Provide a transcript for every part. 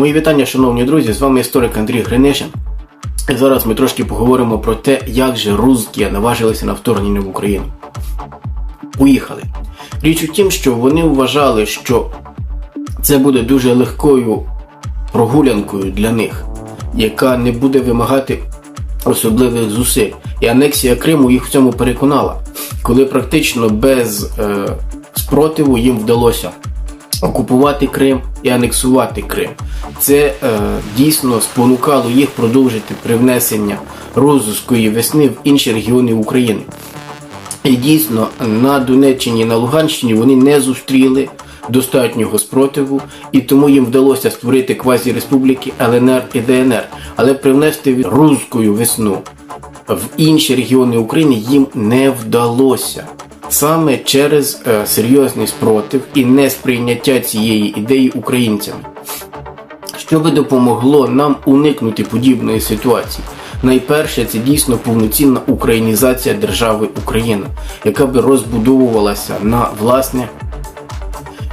Мої вітання, шановні друзі, з вами історик Андрій Гринишин. І зараз ми трошки поговоримо про те, як же русські наважилися на вторгнення в Україну. Поїхали. Річ у тім, що вони вважали, що це буде дуже легкою прогулянкою для них, яка не буде вимагати особливих зусиль. І анексія Криму їх в цьому переконала, коли практично без е, спротиву їм вдалося окупувати Крим і анексувати Крим. Це е, дійсно спонукало їх продовжити привнесення розвитку весни в інші регіони України. І дійсно на Донеччині на Луганщині вони не зустріли достатнього спротиву, і тому їм вдалося створити квазі-республіки ЛНР і ДНР. Але привнести руською весну в інші регіони України їм не вдалося. Саме через е, серйозний спротив і несприйняття цієї ідеї українцями. Що би допомогло нам уникнути подібної ситуації? Найперше, це дійсно повноцінна українізація держави Україна, яка би розбудовувалася на власне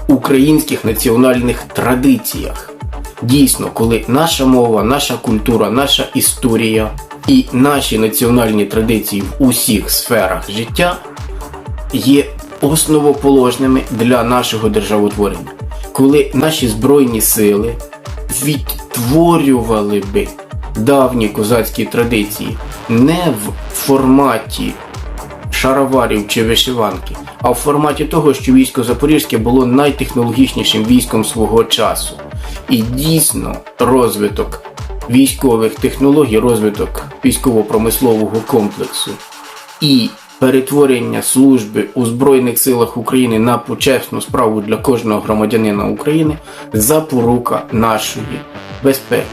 українських національних традиціях. Дійсно, коли наша мова, наша культура, наша історія і наші національні традиції в усіх сферах життя є основоположними для нашого державотворення, коли наші збройні сили відтворювали би давні козацькі традиції не в форматі шароварів чи вишиванки, а в форматі того, що військо Запорізьке було найтехнологічнішим військом свого часу. І дійсно розвиток військових технологій, розвиток військово-промислового комплексу і перетворення служби у Збройних силах України на почесну справу для кожного громадянина України запорука нашої безпеки.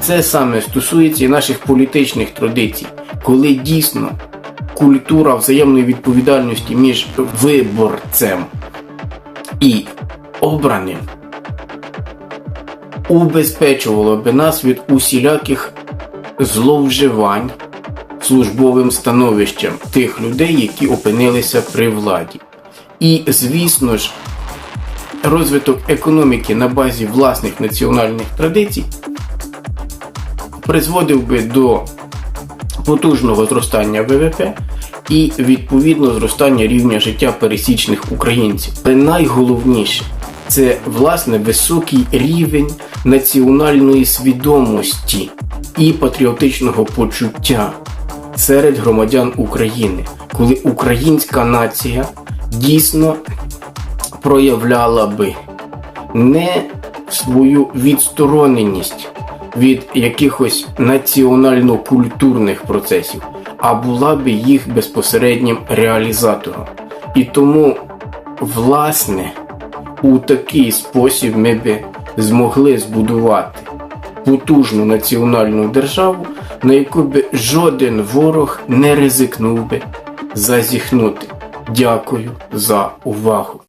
Це саме стосується і наших політичних традицій, коли дійсно культура взаємної відповідальності між виборцем і обраним убезпечувала би нас від усіляких зловживань службовим становищем тих людей, які опинилися при владі. І, звісно ж, розвиток економіки на базі власних національних традицій призводив би до потужного зростання ВВП і відповідно зростання рівня життя пересічних українців. Але найголовніше це власне високий рівень національної свідомості і патріотичного почуття серед громадян України, коли українська нація дійсно проявляла би не свою відстороненість від якихось національно-культурних процесів, а була би їх безпосереднім реалізатором. І тому, власне, у такий спосіб ми би змогли збудувати потужну національну державу, на яку би жоден ворог не ризикнув би зазіхнути. Дякую за увагу.